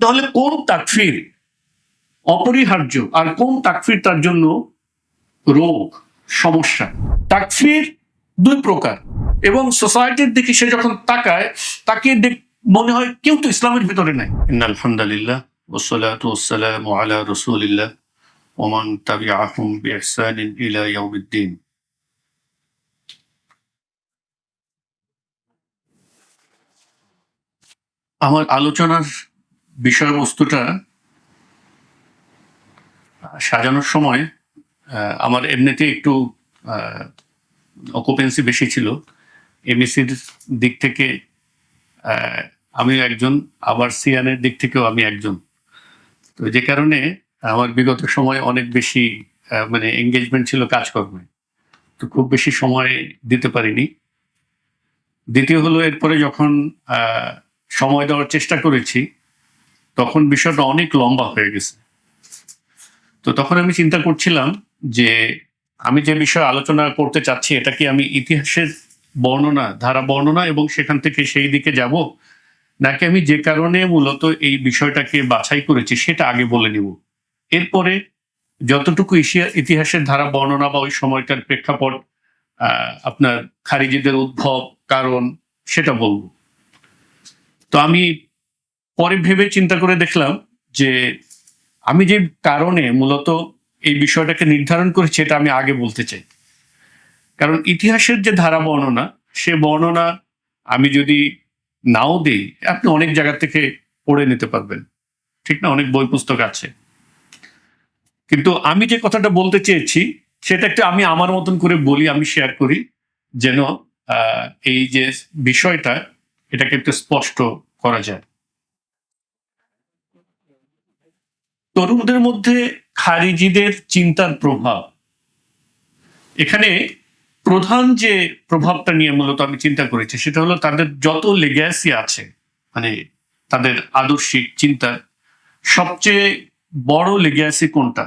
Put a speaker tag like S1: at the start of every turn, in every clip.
S1: তাহলে কোন তাকফির অপরিহার্য আর কোন তাকফির তার জন্য রোগ সমস্যা তাকফির দুই প্রকার এবং সোসাইটির দিকে সে যখন তাকায় তাকে দেখ- মনে হয় কেউ তো ইসলামের ভিতরে নাই আলহামদুলিল্লাহ والصلاة والسلام على رسول الله ومن تبعهم بإحسان إلى يوم الدين আমার আলোচনার বিষয়বস্তুটা সাজানোর সময় আমার এমনিতে একটু অকুপেন্সি বেশি ছিল। এমএসির দিক থেকে আমিও একজন, আবার সিয়ানের দিক থেকেও আমি একজন। তো যে কারণে আমার বিগত সময় অনেক বেশি মানে এঙ্গেজমেন্ট ছিল কাজকর্মে। তো খুব বেশি সময় দিতে পারিনি। দ্বিতীয় হলো, এরপরে যখন সময় দেওয়ার চেষ্টা করেছি তখন বিষয়টা অনেক লম্বা হয়ে গেছে। তো তখন আমি চিন্তা করছিলাম যে আমি যে বিষয়ে আলোচনা করতে চাচ্ছি, এটা কি আমি ইতিহাসের বর্ণনা, ধারা বর্ণনা এবং সেখান থেকে সেই দিকে যাব? নাকি আমি যে কারণে মূলত এই বিষয়টাকে বাছাই করেছি সেটা আগে বলে নিব? এরপরে যতটুকু ইতিহাসের ধারা বর্ণনা বা ওই সময়টার প্রেক্ষাপট আপনার খারিজিদের উদ্ভব, কারণ সেটা বলব। তো আমি পরে ভেবে চিন্তা করে দেখলাম যে আমি যে কারণে মূলত এই বিষয়টাকে নির্ধারণ করেছি এটা আমি আগে বলতে চাই। কারণ ইতিহাসের যে ধারা বর্ণনা, সে বর্ণনা আমি যদি নাও দিই, আপনি অনেক জায়গা থেকে পড়ে নিতে পারবেন। ঠিক না? অনেক বই পুস্তক আছে। কিন্তু আমি যে কথাটা বলতে চেয়েছি, সেটা একটু আমি আমার মতন করে বলি, আমি শেয়ার করি, যেন এই যে বিষয়টা, এটাকে একটু স্পষ্ট করা যায়। তরুণদের মধ্যে খারিজিদের চিন্তার প্রভাব। এখানে প্রধান যে প্রভাবটা নিয়ে মূলত আমি চিন্তা করেছি, সেটা হলো তাদের যত লেগ্যাসি আছে মানে তাদের আদর্শিক চিন্তার, সবচেয়ে বড় লেগ্যাসি কোনটা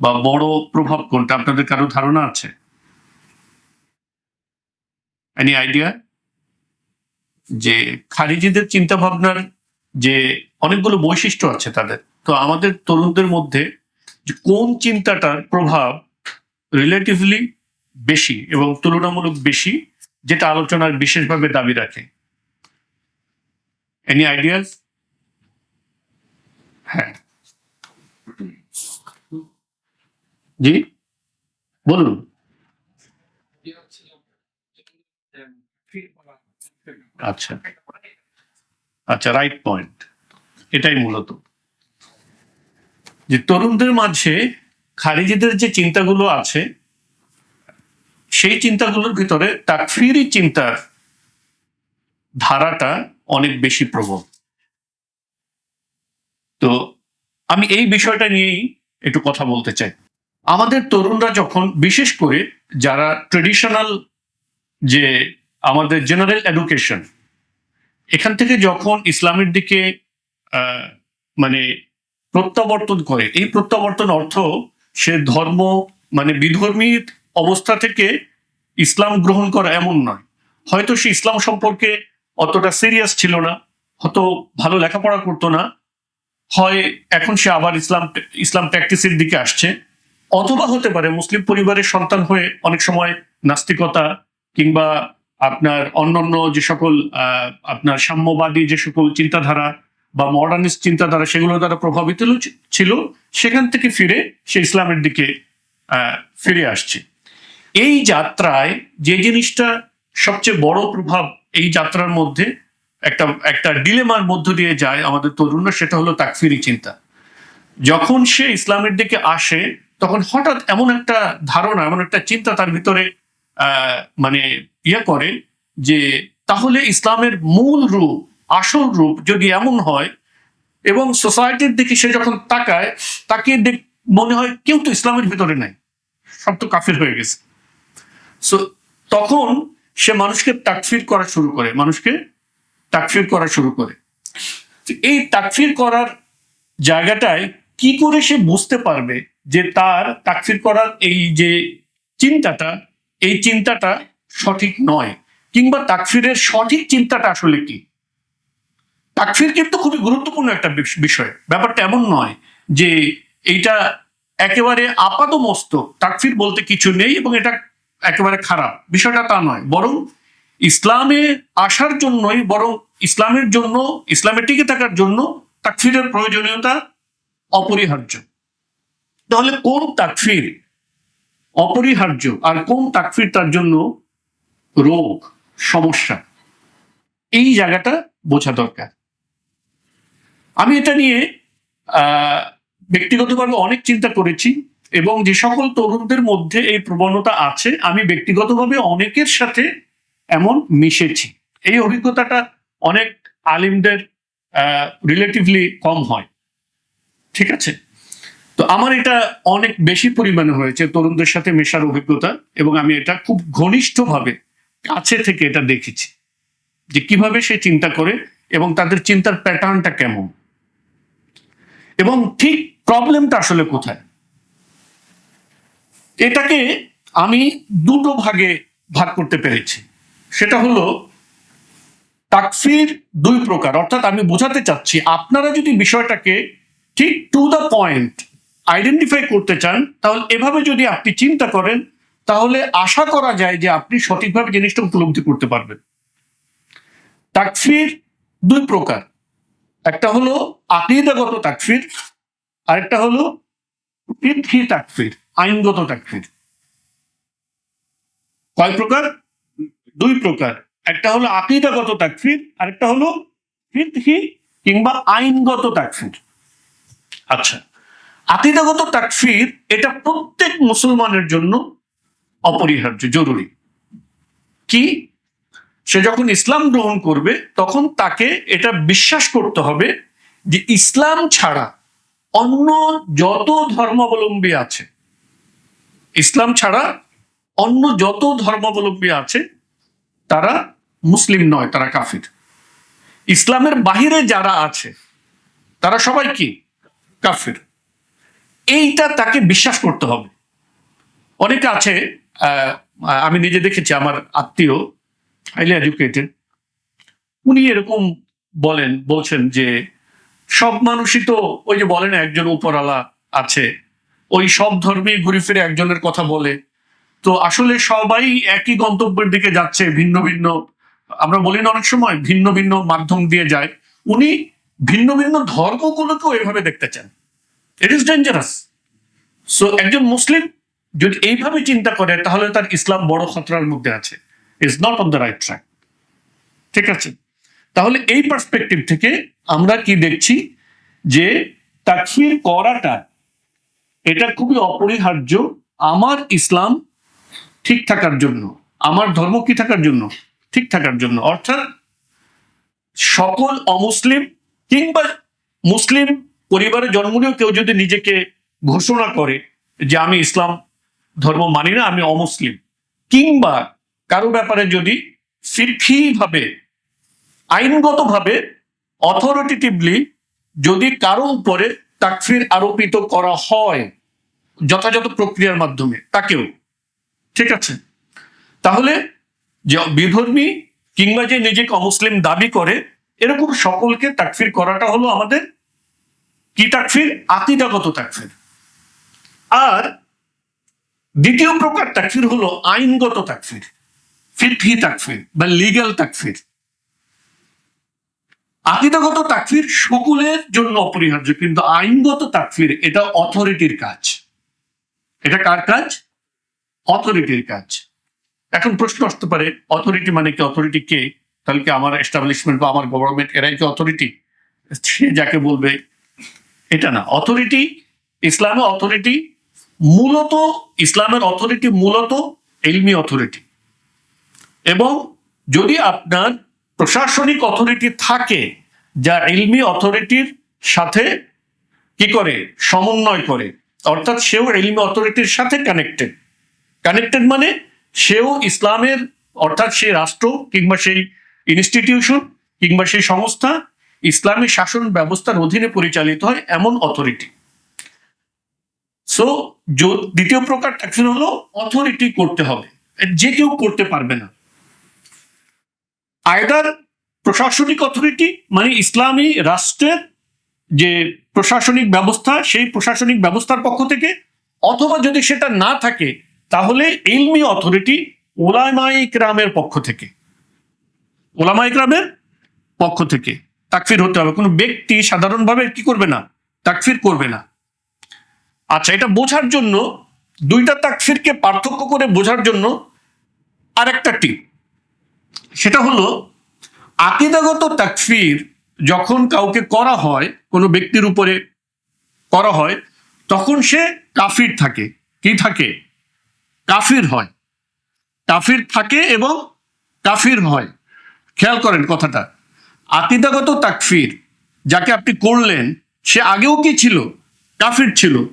S1: বা বড় প্রভাব কোনটা, আপনাদের কারও ধারণা আছে? এনি আইডিয়া যে খারিজিদের চিন্তা ভাবনার যে অনেকগুলো বৈশিষ্ট্য আছে তাদের তো আমাদের তরুণদের মধ্যে যে কোন চিন্তাটার প্রভাব রিলেটিভলি বেশি এবং তুলনামূলক বেশি, যেটা আলোচনার বিশেষভাবে দাবি রাখে? এনি আইডিয়াস হ্যাঁ। জি, বলুন। আচ্ছা। আচ্ছা রাইট পয়েন্ট এটাই মূলত। যে তরুণদের মাঝে খারিজিদের যে চিন্তাগুলো আছে, সেই চিন্তাগুলোর ভিতরে তাকফিরি চিন্তার ধারাটা অনেক বেশি প্রবল। তো আমি এই বিষয়টা নিয়েই একটু কথা বলতে চাই। আমাদের তরুণরা যখন, বিশেষ করে যারা ট্রেডিশনাল যে আমাদের জেনারেল এডুকেশন এখান থেকে যখন ইসলামের দিকে মানে প্রত্যাবর্তন করে। এই প্রত্যাবর্তন অর্থ সে ধর্ম মানে বিধর্মী অবস্থা থেকে ইসলাম গ্রহণ করা এমন নয়। হয়তো সে ইসলাম সম্পর্কে অতটা সিরিয়াস ছিল না, হয়তো ভালো লেখাপড়া করতো না। হয় এখন সে আবার ইসলাম ইসলাম প্র্যাকটিসের দিকে আসছে। অথবা হতে পারে মুসলিম পরিবারের সন্তান হয়ে অনেক সময় নাস্তিকতা কিংবা আপনার অন্যান্য যে সকল আপনার সাম্যবাদী যে সকল চিন্তাধারা বা মডার্নিস্ট চিন্তাধারা সেগুলো দ্বারা প্রভাবিত ছিল- সেখান থেকে ফিরে সে ইসলামের দিকে ফিরে আসছে। এই যাত্রায় যে জিনিসটা সবচেয়ে বড় প্রভাব এই যাত্রার মধ্যে একটা একটা ডিলেমার মধ্য দিয়ে যায় আমাদের তরুণরা, সেটা হলো তাকফিরি চিন্তা। যখন সে ইসলামের দিকে আসে, তখন হঠাৎ এমন একটা ধারণা, এমন একটা চিন্তা তার ভিতরে মানে ইয়ে করে যে তাহলে ইসলামের মূল রূপ আসল রূপ যদি এমন হয় এবং সোসাইটির দিকে সে যখন তাকায় তাকে মনে হয় কেউ তো ইসলামের ভিতরে নাই। সব তো কাফির হয়ে গেছে। সো তখন সে মানুষকে তাকফির করা শুরু করে, মানুষকে তাকফির করা শুরু করে। এই তাকফির করার জায়গাটায় কি করে সে বুঝতে পারবে যে তার তাকফির করার এই যে চিন্তাটা, এই চিন্তাটা সঠিক নয়? কিংবা তাকফিরের সঠিক চিন্তাটা আসলে কি? তাকফির কিন্তু খুবই গুরুত্বপূর্ণ একটা বিষ- বিষয়। ব্যাপারটা এমন নয় যে এইটা একেবারে আপাত মস্তক তাকফির বলতে কিছু নেই এবং এটা একেবারে খারাপ। বিষয়টা তা নয়। বরং ইসলামে আসার জন্যই, বরং ইসলামের জন্য ইসলামে টিকে থাকার জন্য তাকফিরের প্রয়োজনীয়তা অপরিহার্য। তাহলে কোন তাকফির অপরিহার্য আর কোন তাকফির তার জন্য রোগ, সমস্যা? এই জায়গাটা বোঝা দরকার। আমি এটা নিয়ে ব্যক্তিগতভাবে অনেক চিন্তা করেছি এবং যে সকল তরুণদের মধ্যে এই প্রবণতা আছে, আমি ব্যক্তিগতভাবে অনেকের সাথে এমন মিশেছি। এই অভিজ্ঞতাটা অনেক আলিমদের রিলেটিভলি কম হয়। ঠিক আছে? তো আমার এটা অনেক বেশি পরিমাণে হয়েছে তরুণদের সাথে মেশার অভিজ্ঞতা এবং আমি এটা খুব ঘনিষ্ঠভাবে কাছে থেকে এটা দেখেছি যে কীভাবে সে চিন্তা করে এবং তাদের চিন্তার প্যাটার্নটা কেমন। এবং ঠিক প্রবলেমটা আসলে কোথায়? এটাকে আমি দুটো ভাগে ভাগ করতে পেরেছি। সেটা হলো, তাকফির দুই প্রকার। অর্থাৎ আমি বোঝাতে চাচ্ছি, আপনারা যদি বিষয়টাকে ঠিক টু দ্য পয়েন্ট আইডেন্টিফাই করতে চান, তাহলে এভাবে যদি আপনি চিন্তা করেন, তাহলে আশা করা যায় যে আপনি সঠিকভাবে জিনিসটা উপলব্ধি করতে পারবেন। তাকফির দুই প্রকার। একটা হলো আকিদাগত তাকফির, আরেকটা হলো ফিরহি তাকফির, আইনগত তাকফির। কয় প্রকার? দুই প্রকার। একটা হলো আকিদাগত তাকফির, আরেকটা হলো ফিরহি কিংবা আইনগত তাকফির। আচ্ছা আকিদাগত তাকফির এটা প্রত্যেক মুসলমানের জন্য অপরিহার্য, জরুরি। কি? সে যখন ইসলাম গ্রহণ করবে, তখন তাকে এটা বিশ্বাস করতে হবে যে ইসলাম ছাড়া অন্য যত ধর্মাবলম্বী আছে, ইসলাম ছাড়া অন্য যত ধর্মাবলম্বী আছে, তারা মুসলিম নয়, তারা কাফির। ইসলামের বাহিরে যারা আছে, তারা সবাই কি? কাফির। এইটা তাকে বিশ্বাস করতে হবে। অনেকে আছে আমি নিজে দেখেছি, আমার আত্মীয় হাইলি এডুকেটেড উনি এরকম বলেন বলছেন যে সব মানুষই তো ওই যে বলেন একজন উপরালা আছে। ওই সব ধর্মেই ঘুরে ফিরে একজনের কথা বলে। তো আসলে সবাই একই গন্তব্যের দিকে যাচ্ছে ভিন্ন ভিন্ন আমরা বলি না অনেক সময় ভিন্ন ভিন্ন মাধ্যম দিয়ে যায়। উনি ভিন্ন ভিন্ন ধর্মগুলোকেও এভাবে দেখতে চান। ইট ইজ ডেঞ্জারাস সো একজন মুসলিম যদি এইভাবে চিন্তা করে তাহলে তার ইসলাম বড় খতরার মধ্যে আছে। Is not on the right track ঠিক আছে? তাহলে এই পার্সপেক্টিভ থেকে আমরা কি দেখছি? যে তাকফির করাটা, এটা খুবই অপরিহার্য আমার ইসলাম ঠিক থাকার জন্য, আমার ধর্ম কি থাকার জন্য? ঠিক থাকার জন্য। অর্থাৎ সকল অমুসলিম কিংবা মুসলিম পরিবারে জন্ম নিয়েও কেউ যদি নিজেকে ঘোষণা করে যে আমি ইসলাম ধর্ম মানি না, আমি অমুসলিম, কিংবা কারও ব্যাপারে যদি ফিরফি ভাবে আইনগতভাবে অথরিটেটিভলি যদি কারও উপরে তাকফির আরোপিত করা হয়, যথাযথ প্রক্রিয়ার মাধ্যমে, তাকেও, ঠিক আছে? তাহলে যে বিধর্মী কিংবা যে নিজেকে অমুসলিম দাবি করে, এরকম সকলকে তাকফির করাটা হলো আমাদের কি তাকফির? আকিদাগত তাকফির। আর দ্বিতীয় প্রকার তাকফির হলো আইনগত তাকফির। ফিরফি তাকফির বা লিগ্যাল তাকফির। আকিদাগত তাকফির সকলের জন্য অপরিহার্য, কিন্তু আইনগত তাকফির এটা অথরিটির কাজ। এটা কার কাজ? অথরিটির কাজ। এখন প্রশ্ন আসতে পারে অথরিটি মানে কি? অথরিটি কে? তাহলে কি আমার এস্টাবলিশমেন্ট বা আমার গভর্নমেন্ট এরাই কি অথরিটি সে যাকে বলবে, এটা না। অথরিটি ইসলামের অথরিটি মূলত, ইসলামের অথরিটি মূলত এলমি অথরিটি এবং যদি আপনার প্রশাসনিক অথরিটি থাকে, যা এলমি অথরিটির সাথে কি করে? সমন্বয় করে। অর্থাৎ সেও এলমি অথরিটির সাথে কানেক্টেড কানেক্টেড মানে সেও ইসলামের, অর্থাৎ সেই রাষ্ট্র কিংবা সেই ইনস্টিটিউশন কিংবা সেই সংস্থা ইসলামী শাসন ব্যবস্থার অধীনে পরিচালিত হয় এমন অথরিটি সো দ্বিতীয় প্রকার ট্যাক্সিন হলো অথরিটি করতে হবে। যে কেউ করতে পারবে না। আয়দার প্রশাসনিক অথরিটি মানে ইসলামী রাষ্ট্রের যে প্রশাসনিক ব্যবস্থা, সেই প্রশাসনিক ব্যবস্থার পক্ষ থেকে, অথবা যদি সেটা না থাকে, তাহলে ইলমি অথরিটি ওলামাই ক্রামের পক্ষ থেকে ওলামাই ক্রামের পক্ষ থেকে তাকফির হতে হবে। কোনো ব্যক্তি সাধারণভাবে কি করবে না? তাকফির করবে না। আচ্ছা এটা বোঝার জন্য, দুইটা তাকফিরকে পার্থক্য করে বোঝার জন্য আরেকটা টিপ। সেটা হলো, আকিদাগত তাকফির যখন কাউকে করা হয়, কোনো ব্যক্তির উপরে করা হয়, তখন সে কাফির থাকে। কি থাকে? কাফির হয়। কাফির থাকে এবং কাফির হয়। খেয়াল করেন কথাটা। আকিদাগত তাকফির যাকে আপনি করলেন, সে আগেও কি ছিল? কাফির ছিল।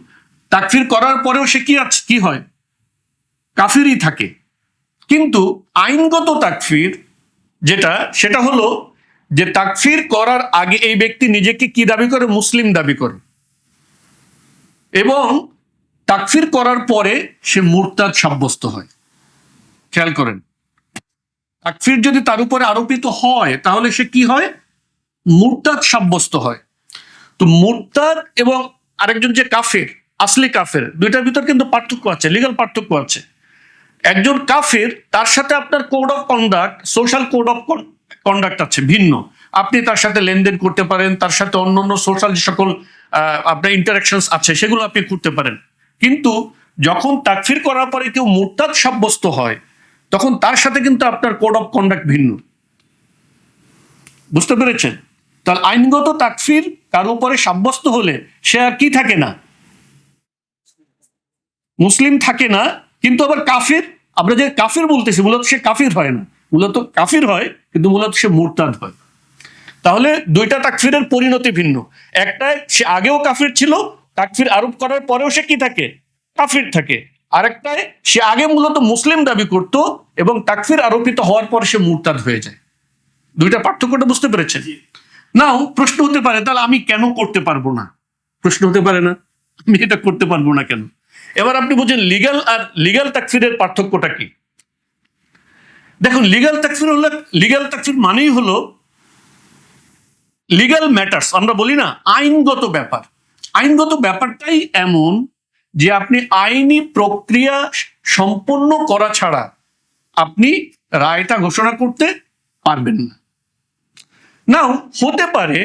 S1: তাকফির করার পরেও সে কি আছে? কি হয়? কাফিরই থাকে। কিন্তু আইনগত তাকফির যেটা, সেটা হলো যে তাকফির করার আগে এই ব্যক্তি নিজেকে কি দাবি করে? মুসলিম দাবি করে। এবং তাকফির করার পরে সে মুরতাদ সাব্যস্ত হয়। খেয়াল করেন। তাকফির যদি তার উপরে আরোপিত হয়, তাহলে সে কি হয়? মুরতাদ সাব্যস্ত হয়। তো মুরতাদ এবং আরেকজন যে কাফের, আসলে কাফের, দুইটার ভিতর কিন্তু পার্থক্য আছে লিগাল পার্থক্য আছে। একজন কাফের, তার সাথে আপনার code of conduct social code of conduct আছে, ভিন্ন। আপনি তার সাথে লেনদেন করতে পারেন, তার সাথে অন্য অন্য সোশ্যাল যে সকল আপনার ইন্টারাকশনস আছে, সেগুলো আপনি করতে পারেন। কিন্তু যখন তাকফির করার পরে কেউ মুরতাদ সাব্যস্ত হয়, তখন তার সাথে কিন্তু আপনার কোড অফ কন্ডাক্ট ভিন্ন। বুঝতে পেরেছেন? তাহলে আইনগত তাকফির কারও উপরে সাব্যস্ত হলে সে আর কি থাকে না? মুসলিম থাকে না কিন্তু আবার কাফির আমরা যে কাফির বলতেছি মূলত সে কাফির হয় না। মূলত কাফির হয় কিন্তু মূলত সে মুরতাদ হয়। তাহলে দুইটা তাকফিরের পরিণতি ভিন্ন। একটায় সে আগেও কাফির ছিল তাকফির আরোপ করার পরেও সে কি থাকে? কাফির থাকে। আরেকটায় সে আগে মূলত মুসলিম দাবি করত এবং তাকফির আরোপিত হওয়ার পর সে মুরতাদ হয়ে যায়। দুইটা পার্থক্যটা বুঝতে পেরেছেন? নাও প্রশ্ন হতে পারে তাহলে আমি কেন করতে পারব না? প্রশ্ন হতে পারে না আমি এটা করতে পারব না কেন? এবার আপনি বলছেন লিগাল আর লিগাল তাকফিরের পার্থক্যটা কি? দেখুন লিগাল তাকফির হলো লিগ্যাল তাকফির মানেই হলো লিগ্যাল ম্যাটার্স আমরা বলি না, আইনগত ব্যাপার। আইনগত ব্যাপারটাই এমন যে আপনি আইনি প্রক্রিয়া সম্পন্ন করা ছাড়া আপনি রায়টা ঘোষণা করতে পারবেন না। নাও, হতে পারে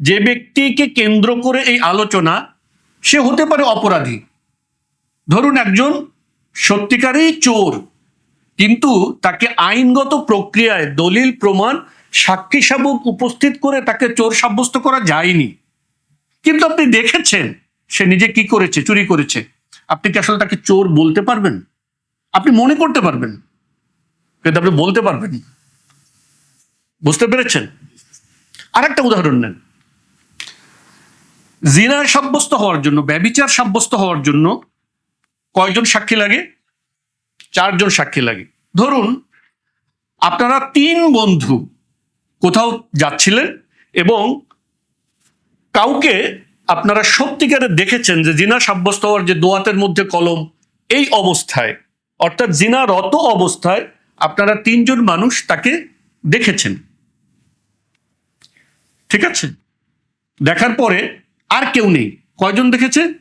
S1: যে ব্যক্তিকে কেন্দ্র করে এই আলোচনা, সে হতে পারে অপরাধী। ধরুন একজন সত্যিকারই চোর, কিন্তু তাকে আইনগত প্রক্রিয়ায় দলিল, প্রমাণ, সাক্ষী সাবক উপস্থিত করে তাকে চোর সাব্যস্ত করা যায়নি। কিন্তু আপনি দেখেছেন সে নিজে কি করেছে, চুরি করেছে। আপনি কি আসলে তাকে চোর বলতে পারবেন? আপনি মনে করতে পারবেন। কিন্তু আপনি বলতে পারবেন। বুঝতে পেরেছেন? আর একটা উদাহরণ নেন। জিনা সাব্যস্ত হওয়ার জন্য, ব্যবিচার সাব্যস্ত হওয়ার জন্য কয়জন সাক্ষী লাগে? চারজন সাক্ষী লাগে। ধরুন, আপনারা তিন বন্ধু কোথাও যাচ্ছিলেন এবং কাউকে আপনারা সত্যিকারে দেখেছেন যে জিনা সাব্যস্ত হওয়ার যে দোয়াতের মধ্যে কলম, এই অবস্থায়, অর্থাৎ জিনারত অবস্থায় আপনারা তিনজন মানুষ তাকে দেখেছেন। ঠিক আছে? দেখার পরে আর কেউ নেই। কয়জন দেখেছে?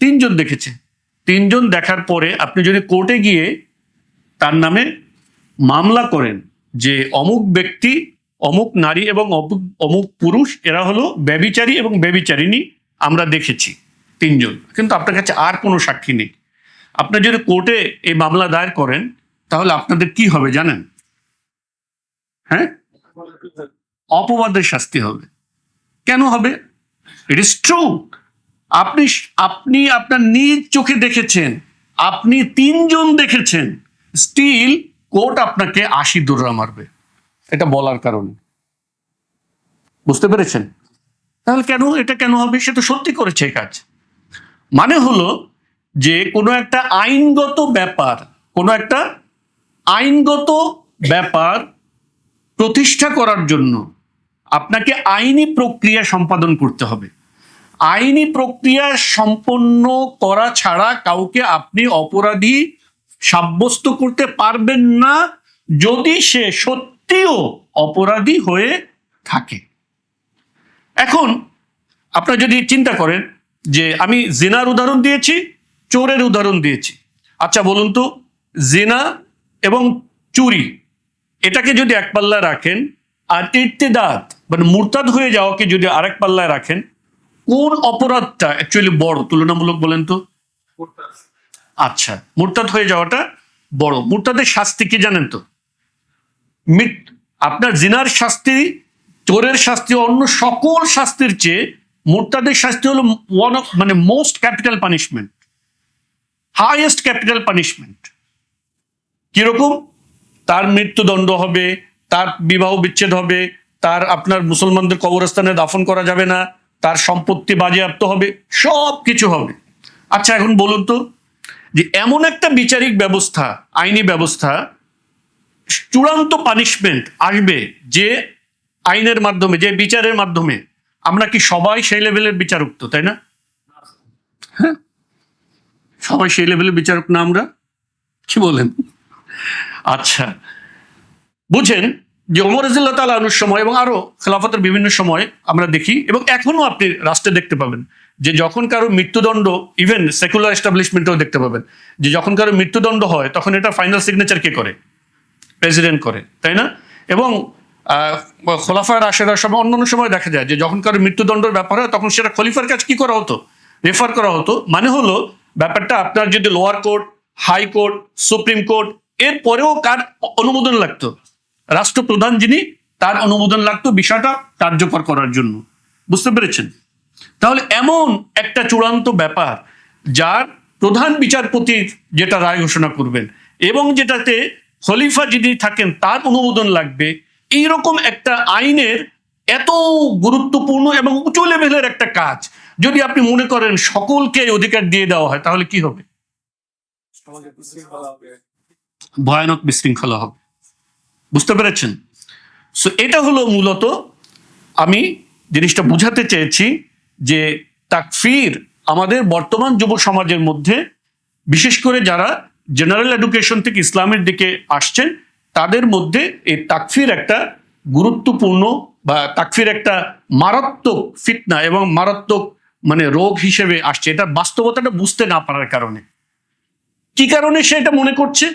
S1: তিনজন দেখেছে। তিনজন দেখার পরে আপনি যদি কোর্টে গিয়ে তার নামে মামলা করেন যে অমুক ব্যক্তি, অমুক নারী এবং অমুক পুরুষ, এরা হলো ব্যবিচারী এবং ব্যবিচারিণী, আমরা দেখেছি তিনজন। কিন্তু আপনার কাছে আর কোনো সাক্ষী নেই। আপনি যদি কোর্টে এই মামলা দায়ের করেন, তাহলে আপনাদের কি হবে জানেন? হ্যাঁ? অপবাদের শাস্তি হবে। কেন হবে? ইট ইস ট্রু আপনি আপনি আপনার নিজ চোখে দেখেছেন, আপনি তিনজন দেখেছেন স্টিল কোর্ট আপনাকে আশি দৌড়া মারবে। এটা বলার কারণে। বুঝতে পেরেছেন? তাহলে কেন, এটা কেন হবে? সে তো সত্যি করেছে এই কাজ। মানে হলো যে কোনো একটা আইনগত ব্যাপার, কোনো একটা আইনগত ব্যাপার প্রতিষ্ঠা করার জন্য আপনাকে আইনি প্রক্রিয়া সম্পাদন করতে হবে। আইনি প্রক্রিয়া সম্পন্ন করা ছাড়া কাউকে আপনি অপরাধী সাব্যস্ত করতে পারবেন না যদি সে সত্যিও অপরাধী হয়ে থাকে। এখন আপনারা যদি চিন্তা করেন যে আমি জেনার উদাহরণ দিয়েছি, চোরের উদাহরণ দিয়েছি। আচ্ছা বলুন তো, জেনা এবং চুরি, এটাকে যদি এক পাল্লায় রাখেন আর ইর্তেদাত মানে মুরতাদ হয়ে যাওয়াকে যদি আরেক পাল্লায় রাখেন কোন অপরাধটা অ্যাকচুয়ালি বড়? তুলনামূলক বলেন তো। আচ্ছা মুরতাদ হয়ে যাওয়াটা বড়। মুরতাদের শাস্তি কি জানেন তো? আপনার জিনার শাস্তি, চোরের শাস্তি, অন্য সকল শাস্তির চেয়ে মোরতাদের শাস্তি হলো ওয়ান অফ মানে most capital punishment highest capital punishment কীরকম? তার মৃত্যুদণ্ড হবে, তার বিবাহ বিচ্ছেদ হবে, তার আপনার মুসলমানদের কবরস্থানে দাফন করা যাবে না। তার সম্পত্তি বাজেয়াপ্ত হবে সব কিছু হবে। আচ্ছা এখন বলুন তো যে এমন একটা বিচারিক ব্যবস্থা, আইনি ব্যবস্থা, চূড়ান্ত পানিশমেন্ট আসবে যে আইনের মাধ্যমে, যে বিচারের মাধ্যমে। আমরা কি সবাই সেই লেভেলের বিচারক তো, তাই না? হ্যাঁ? সবাই সেই লেভেলের বিচারক না আমরা? কি বলেন? আচ্ছা বুঝেন যে ওমর রাজিল্লাহ তালানুর সময় এবং আরও খেলাফতের বিভিন্ন সময় আমরা দেখি এবং এখনও আপনি রাষ্ট্রে দেখতে পাবেন যে যখন কারও মৃত্যুদণ্ড ইভেন সেকুলার এস্টাবলিশমেন্টেও দেখতে পাবেন, যে যখন কারও মৃত্যুদণ্ড হয়, তখন এটা ফাইনাল সিগনেচার কে করে? প্রেসিডেন্ট করে, তাই না? এবং খোলাফার রাশেদার সময় অন্যান্য সময় দেখা যায় যে যখন কারও মৃত্যুদণ্ডের ব্যাপার হয়, তখন সেটা খলিফার কাছে কি করা হতো? রেফার করা হতো। মানে হলো, ব্যাপারটা আপনার যদি lower court high court supreme court এর পরেও কার অনুমোদন লাগতো? রাষ্ট্রপ্রধান যিনি তার অনুমোদন লাগতো বিষয়টা কার্যকর করার জন্য। বুঝতে পেরেছেন? তাহলে এমন একটা চূড়ান্ত ব্যাপার যার প্রধান বিচারপতির যেটা রায় ঘোষণা করবেন এবং যেটাতে খলিফা যিনি থাকেন তার অনুমোদন লাগবে এইরকম একটা আইনের এত গুরুত্বপূর্ণ এবং উঁচু লেভেলের একটা কাজ যদি আপনি মনে করেন সকলকে অধিকার দিয়ে দেওয়া হয় তাহলে কি হবে। ভয়ানক বিশৃঙ্খলা হবে। বুঝতে পেরেছেন? সো এটা হলো মূলত আমি জিনিসটা বুঝাতে চেয়েছি যে তাকফির আমাদের বর্তমান যুব সমাজের মধ্যে, বিশেষ করে যারা জেনারেল এডুকেশন থেকে ইসলামের দিকে আসছেন, তাদের মধ্যে এই তাকফির একটা গুরুত্বপূর্ণ বা তাকফির একটা মারাত্মক ফিতনা এবং মারাত্মক মানে রোগ হিসেবে আসছে। এটা বাস্তবতাটা বুঝতে না পারার কারণে। কি কারণে সে এটা মনে করছে?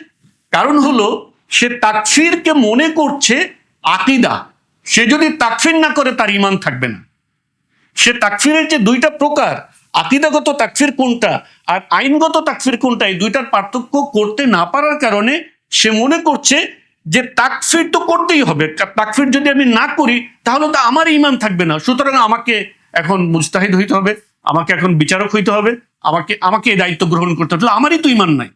S1: কারণ হলো সে তাকফিরকে মনে করছে আকিদা। সে যদি তাকফির না করে, তার ইমান থাকবে না। সে তাকফিরের যে দুইটা প্রকার, আকিদাগত তাকফির কোনটা আর আইনগত তাকফির কোনটা, এই দুইটার পার্থক্য করতে না পারার কারণে সে মনে করছে যে তাকফির তো করতেই হবে। তাকফির যদি আমি না করি, তাহলে তো আমার ইমান থাকবে না। সুতরাং আমাকে এখন মুস্তাহিদ হইতে হবে, আমাকে এখন বিচারক হইতে হবে, আমাকে আমাকে এই দায়িত্ব গ্রহণ করতে হবে। আমারই তো ইমান নাই।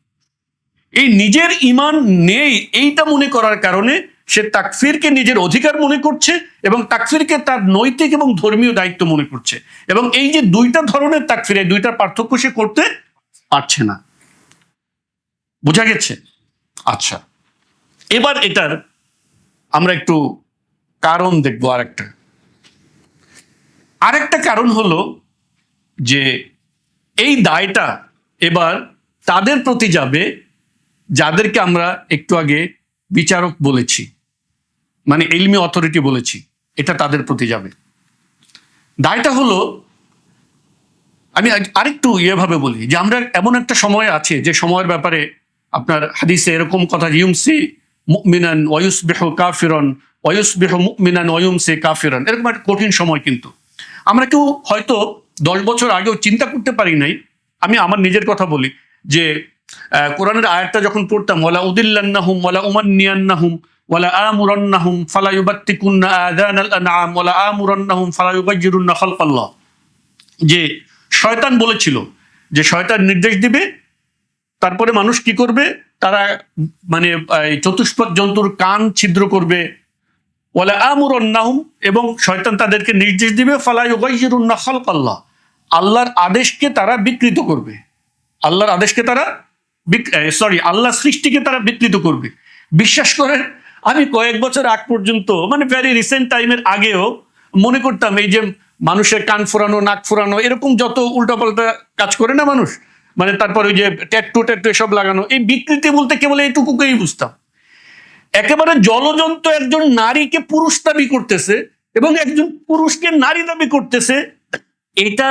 S1: এই নিজের ইমান নেই, এইটা মনে করার কারণে সে তাকফিরকে নিজের অধিকার মনে করছে এবং তাকফিরকে তার নৈতিক এবং ধর্মীয় দায়িত্ব মনে করছে। এবং এই যে দুইটা ধরনের তাকফির, এই দুইটার পার্থক্য সে করতে পারছে না। বোঝা গেছে? আচ্ছা। এবার এটার আমরা একটু কারণ দেখব আরেকটা। আরেকটা কারণ হলো যে এই দায়টা এবার তাদের প্রতি যাবে যাদেরকে আমরা একটু আগে বিচারক বলেছি মানে এলমি অথরিটি বলেছি, এটা তাদের প্রতি যাবে। দায়টা হলো, আমি আরেকটু ইয়েভাবে বলি যে আমরা এমন একটা সময় আছে যে সময়ের ব্যাপারে আপনার হাদিসে এরকম কথা ইউমসি মুমিনান ওয়ুস বেহ কাফিরন ওয়ুস বেহ মুমিনান ওয়ুমসে কাফিরন। এরকম একটা কঠিন সময় কিন্তু। আমরা কেউ হয়তো দশ বছর আগেও চিন্তা করতে পারি নাই। আমি আমার নিজের কথা বলি যে কোরআনের আয়াতটা যখন পড়তাম, ওয়ালা উদিল্লান্নাহুম, ওয়ালা উমান্নিয়ান্নাহুম, ওয়ালা আমুরান্নাহুম ফালা ইউবাত্তিকুন্না আযানাল আনআম, ওয়ালা আমুরান্নাহুম ফালা ইউগাইয়িরুন্না খালকাল্লাহ। যে শয়তান বলেছিল যে শয়তান নির্দেশ দিবে, তারপরে মানুষ কি করবে? তারা মানে চতুষ্পদ জন্তুর কান ছিদ্র করবে। ওয়ালা আমুরান্নাহুম, এবং শয়তান তাদেরকে নির্দেশ দিবে ফালা ইউগাইয়িরুন্না খালকাল্লাহ। আল্লাহর আদেশকে তারা বিকৃত করবে। আল্লাহর আদেশকে তারা সরি আল্লাহ সৃষ্টিকে তারা বিকৃত করবে। বিশ্বাস করেন, আমি কয়েক বছর আগ পর্যন্ত মানে ভেরি রিসেন্ট টাইমের আগেও মনে করতাম, এই যে মানুষের কান ফোরানো, নাক ফোরানো, এরকম যত উল্টাপাল্টা কাজ করে না মানুষ মানে তারপর ওই যে ট্যাটু ট্যাটু এসব লাগানো, এই বিকৃতি বলতে কেবল এইটুকুকেই বুঝতাম। একেবারে জলজন্ত একজন নারীকে পুরুষ দাবি করতেছে এবং একজন পুরুষকে নারী দাবি করতেছে, এটা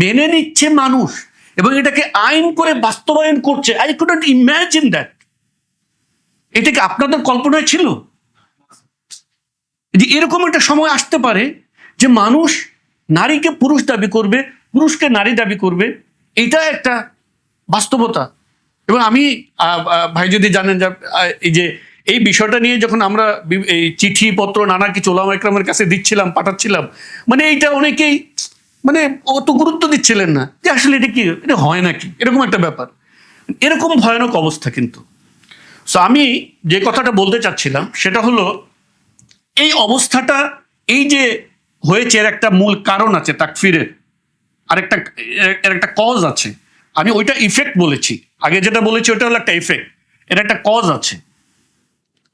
S1: মেনে নিচ্ছে মানুষ। এবং এটাকে আইন করে বাস্তবায়ন করছে। আই কুডন্ট ইম্যাজিন দ্যাট এটা কি আপনাদের কল্পনায় ছিল? যে এরকম একটা সময় আসতে পারে যে মানুষ নারীকে পুরুষ দাবি করবে, পুরুষকে নারী দাবি করবে। এটা একটা বাস্তবতা। এবং আমি ভাই যদি জানেন এই যে, এই বিষয়টা নিয়ে যখন আমরা এই চিঠি পত্র নানা কিছু ওলামা একরামের কাছে দিচ্ছিলাম, পাঠাচ্ছিলাম মানে এইটা অনেকেই মানে অত গুরুত্ব দিচ্ছিলেন না যে আসলে এটা কি? এটা হয় নাকি? এরকম একটা ব্যাপার। এরকম ভয়ানক অবস্থা কিন্তু। সো আমি যে কথাটা বলতে চাচ্ছিলাম, সেটা হলো, এই অবস্থাটা, এই যে হয়েছে এর একটা মূল কারণ আছে তাকফিরের, আরেকটা, এর- একটা কজ আছে। আমি ওইটা ইফেক্ট বলেছি। আগে যেটা বলেছি ওটা হলো একটা ইফেক্ট এর একটা কজ আছে।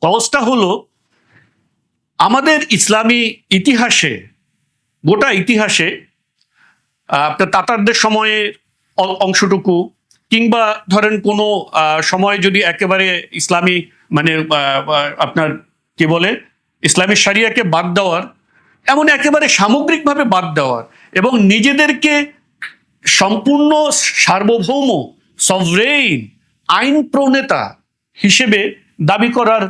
S1: কজটা হলো, আমাদের ইসলামী ইতিহাসে, গোটা ইতিহাসে আপনার তাতারদের সময়ে অংশটুকু, কিংবা ধরেন কোনো সময় যদি একেবারে ইসলামী মানে আপনার কি বলে, ইসলামী সারিয়াকে বাদ দেওয়ার, এমন একেবারে সামগ্রিকভাবে বাদ দেওয়ার, এবং নিজেদেরকে সম্পূর্ণ সার্বভৌম সভরেইন আইন প্রণেতা হিসেবে দাবি করার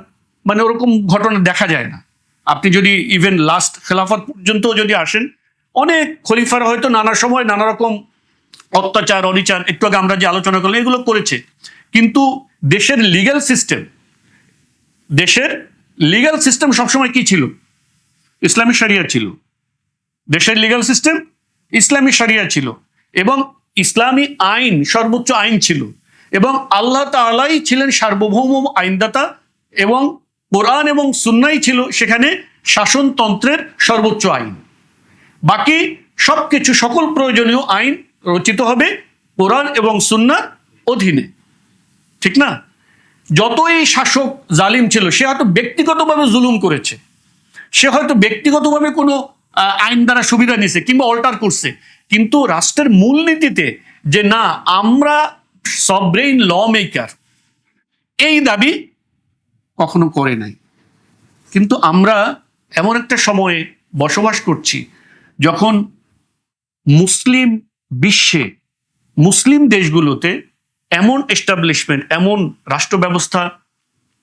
S1: মানে ওরকম ঘটনা দেখা যায় না। আপনি যদি ইভেন লাস্ট খেলাফত পর্যন্ত যদি আসেন অনেক খলিফারা হয়তো নানা সময় নানা রকম অত্যাচার অনিচার একটু আগে আমরা যে আলোচনা করলাম, এগুলো করেছে। কিন্তু দেশের লিগ্যাল সিস্টেম দেশের লিগ্যাল সিস্টেম সবসময় কি ছিল? ইসলামী সারিয়া ছিল। দেশের লিগ্যাল সিস্টেম ইসলামী সারিয়া ছিল এবং ইসলামী আইন, সর্বোচ্চ আইন ছিল এবং আল্লাহ তালাই ছিলেন সার্বভৌম আইনদাতা এবং কোরআন এবং সুন্নাই ছিল সেখানে শাসনতন্ত্রের সর্বোচ্চ আইন। বাকি সব কিছু সকল প্রয়োজনীয় আইন রচিত হবে কোরআন এবং সুন্নার অধীনে। ঠিক না? যতই শাসক জালিম ছিল, সে হয়তো ব্যক্তিগতভাবে জুলুম করেছে। সে হয়তো ব্যক্তিগতভাবে কোনো আইন দ্বারা সুবিধা নিছে কিংবা অল্টার করছে। কিন্তু রাষ্ট্রের মূলনীতিতে যে না, আমরা সবরেইন ল মেকার এই দাবি কখনো করে নাই। কিন্তু আমরা এমন একটা সময়ে বসবাস করছি যখন মুসলিম বিশ্বে, মুসলিম দেশগুলোতে এমন এস্টাবলিশমেন্ট এমন রাষ্ট্র ব্যবস্থা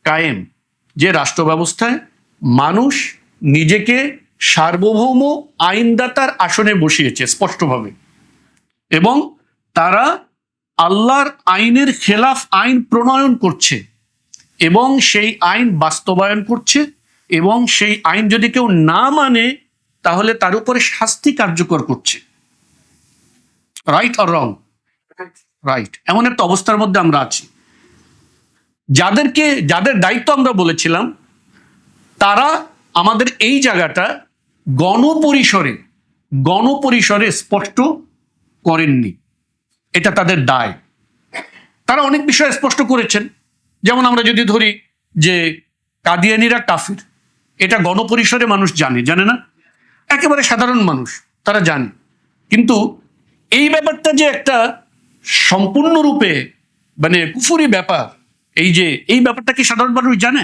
S1: কায়েম যে রাষ্ট্র ব্যবস্থায় মানুষ নিজেকে সার্বভৌম আইনদাতার আসনে বসিয়েছে স্পষ্টভাবে এবং তারা আল্লাহর আইনের খেলাফ আইন প্রণয়ন করছে এবং সেই আইন বাস্তবায়ন করছে এবং সেই আইন যদি কেউ না মানে তাহলে তার উপরে শাস্তি কার্যকর করছে। রাইট আর রং রাইট এমন একটা অবস্থার মধ্যে আমরা আছি। যাদেরকে, যাদের দায়িত্ব আমরা বলেছিলাম, তারা আমাদের এই জায়গাটা গণপরিসরে গণপরিসরে স্পষ্ট করেননি। এটা তাদের দায়। তারা অনেক বিষয় স্পষ্ট করেছেন। যেমন আমরা যদি ধরি যে কাদিয়ানিরা কাফির। এটা গণপরিসরে মানুষ জানে জানে না? একেবারে সাধারণ মানুষ, তারা জানে। কিন্তু এই ব্যাপারটা যে একটা সম্পূর্ণরূপে মানে কুফুরি ব্যাপার, এই যে, এই ব্যাপারটা কি সাধারণ মানুষ জানে?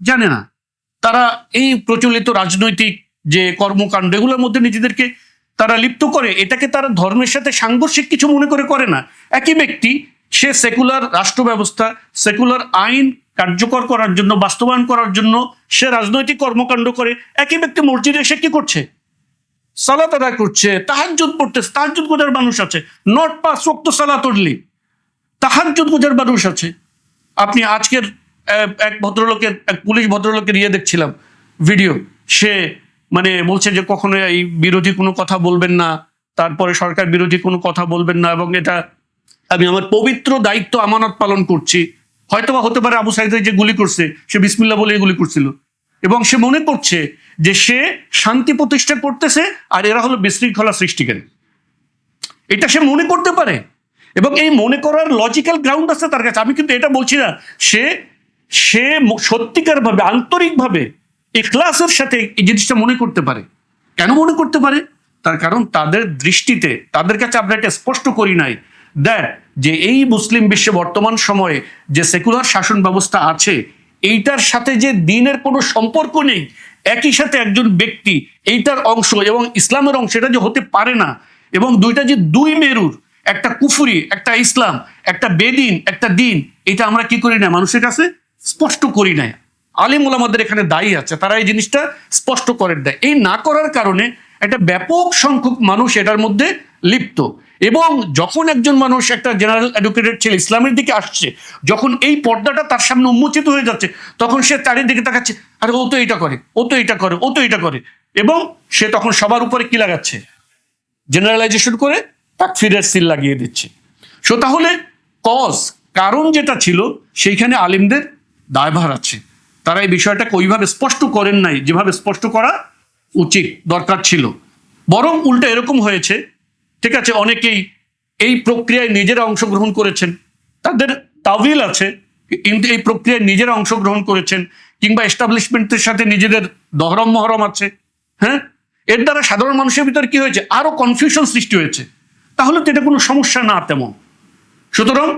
S1: জানে না। তারা এই প্রচলিত রাজনৈতিক যে কর্মকাণ্ড, এগুলোর মধ্যে নিজেদেরকে তারা লিপ্ত করে, এটাকে তারা ধর্মের সাথে সাংঘর্ষিক কিছু মনে করে করে না। একই ব্যক্তি, সে সেকুলার রাষ্ট্র ব্যবস্থা, সেকুলার আইন কার্যকর করার জন্য, বাস্তবায়ন করার জন্য সে রাজনৈতিক কর্মকাণ্ড করে, একই ব্যক্তি মসজিদে এসে কি করছে? সালাত আদায় করছে, তাহাজ্জুদ পড়তেছে, তাহাজ্জুদ গোজার মানুষ আছে। নট পাস ওক্ত সালাত উঠলি, তাহাজ্জুদ গোজার মানুষ আছে। আপনি আজকের এক ভদ্রলোকের, এক পুলিশ ভদ্রলোকের ইয়ে দেখছিলাম ভিডিও সে মানে বলছে যে কখনো এই বিরোধী কোনো কথা বলবেন না, তারপরে সরকার বিরোধী কোনো কথা বলবেন না, এবং এটা আমি আমার পবিত্র দায়িত্ব, আমানত পালন করছি। হয়তোবা হতে পারে আবু সাইদের যে গুলি করছে, সে বিসমিল্লা বলে গুলি করছিল। এবং সে মনে করছে যে সে শান্তি প্রতিষ্ঠা করতেছে আর এরা হলো বিশৃঙ্খলা সৃষ্টিকারী। এটা সে মনে করতে পারে। এবং এই মনে করার লজিক্যাল গ্রাউন্ড আছে তার কাছে। আমি কিন্তু এটা বলছি না, সে সে সত্যিকারভাবে, আন্তরিকভাবে এখলাসের সাথে এই জিনিসটা মনে করতে পারে। কেন মনে করতে পারে? তার কারণ তাদের দৃষ্টিতে, তাদের কাছে আমরা এটা স্পষ্ট করি নাই দ্যাট যে এই মুসলিম বিশ্বে বর্তমান সময়ে যে সেকুলার শাসন ব্যবস্থা আছে, এইটার সাথে যে দিনের কোনো সম্পর্ক নেই একই সাথে একজন ব্যক্তি, এইটার অংশ এবং ইসলামের অংশ, এটা যে হতে পারে না, এবং দুইটা যে দুই মেরুর, একটা কুফুরি, একটা ইসলাম, একটা বেদিন, একটা দিন, এটা আমরা কি করি না? মানুষের কাছে স্পষ্ট করি না। আলিম ওলামাদের এখানে দায়ী আছে, তারা এই জিনিসটা স্পষ্ট করে দেয় এই না করার কারণে একটা ব্যাপক সংখ্যক মানুষ এটার মধ্যে লিপ্ত। এবং যখন একজন মানুষ একটা জেনারেল এডুকেটেড ছেলে ইসলামের দিকে আসছে, যখন এই পর্দাটা তার সামনে উন্মোচিত হয়ে যাচ্ছে, তখন সে চারিদিকে তাকাচ্ছে, আরে, ও তো এটা করে, ও তো এটা করে, ও তো এটা করে। এবং সে তখন সবার উপরে কি লাগাচ্ছে? জেনারেলাইজেশন করে তাকফিরের সিল লাগিয়ে দিচ্ছে। সো তাহলে কজ কারণ যেটা ছিল, সেইখানে আলিমদের দায়ভার আছে। তারা এই বিষয়টাকে ওইভাবে স্পষ্ট করেন নাই, যেভাবে স্পষ্ট করা উচিত, দরকার ছিল। বরং উল্টো এরকম হয়েছে ঠিক আছে, অনেকেই এই প্রক্রিয়ায় নিজেরা অংশগ্রহণ করেছেন। তাদের তাবিল আছে, কিন্তু এই প্রক্রিয়ায় নিজেরা অংশগ্রহণ করেছেন, কিংবা এস্টাবলিশমেন্টের সাথে নিজেদের দহরম মহরম আছে হ্যাঁ? এর দ্বারা সাধারণ মানুষের ভিতরে কি হয়েছে? আরও কনফিউশন সৃষ্টি হয়েছে। তাহলে তো এটা কোনো সমস্যা না তেমন। সুতরাং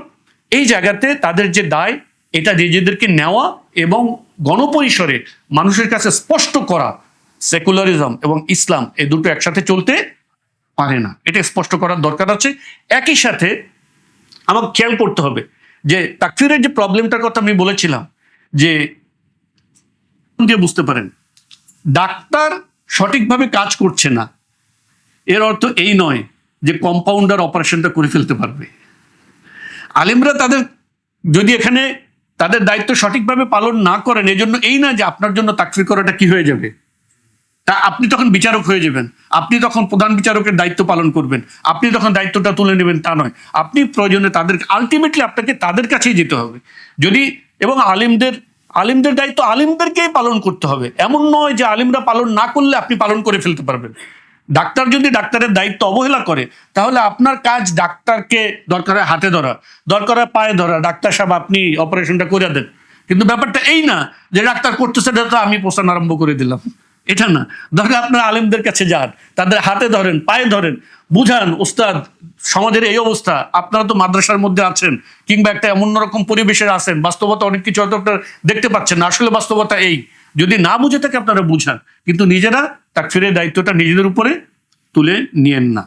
S1: এই জায়গাতে তাদের যে দায়, এটা নিজেদেরকে নেওয়া এবং গণপরিসরে মানুষের কাছে স্পষ্ট করা সেকুলারিজম এবং ইসলাম, এই দুটো একসাথে চলতে পারে না। এটা স্পষ্ট করার দরকার আছে। একই সাথে আমাকে খেয়াল করতে হবে যে তাকফিরের যে প্রবলেমটার কথা আমি বলেছিলাম, যে দিয়ে বুঝতে পারেন, ডাক্তার সঠিকভাবে কাজ করছে না। এর অর্থ এই নয় যে কম্পাউন্ডার অপারেশনটা করে ফেলতে পারবে। আলিমরা তাদের, যদি এখানে তাদের দায়িত্ব সঠিকভাবে পালন না করেন, এজন্য এই না যে আপনার জন্য তাকফির করাটা কি হয়ে যাবে। তা আপনি তখন বিচারক হয়ে যাবেন। আপনি তখন প্রধান বিচারকের দায়িত্ব পালন করবেন। আপনি তখন দায়িত্বটা তুলে নেবেন তা নয়। আপনি প্রয়োজনে তাদের আলটিমেটলি আপনাকে তাদের কাছেই যেতে হবে। যদি, এবং আলিমদের আলিমদের দায়িত্ব আলিমদেরকেই পালন করতে হবে। এমন নয় যে আলিমরা পালন না করলে আপনি পালন করে ফেলতে পারবেন। ডাক্তার যদি ডাক্তারের দায়িত্ব অবহেলা করে, তাহলে আপনার কাজ ডাক্তারকে দরকার হয় হাতে ধরা, দরকার হয় পায়ে ধরা। ডাক্তার সাহেব, আপনি অপারেশনটা করে দেন। কিন্তু ব্যাপারটা এই না যে ডাক্তার করতেছে এটা তো আমি পোষণ আরম্ভ করে দিলাম। এটা না। দরকার আপনারা আলেমদের কাছে যান, তাদের হাতে ধরেন, পায়ে ধরেন, বুঝান, উস্তাদ, সমাজের এই অবস্থা, আপনারা তো মাদ্রাসার মধ্যে আছেন, কিংবা একটা এমন রকম পরিবেশে আছেন, বাস্তবতা অনেক কিছু হয়তো আপনারা দেখতে পাচ্ছেন না, আসলে বাস্তবতা এই। যদি না বুঝে থাকে আপনারা বুঝান, কিন্তু নিজেরা তাকফিরের দায়িত্বটা নিজেদের উপরে তুলে নিয়েন না।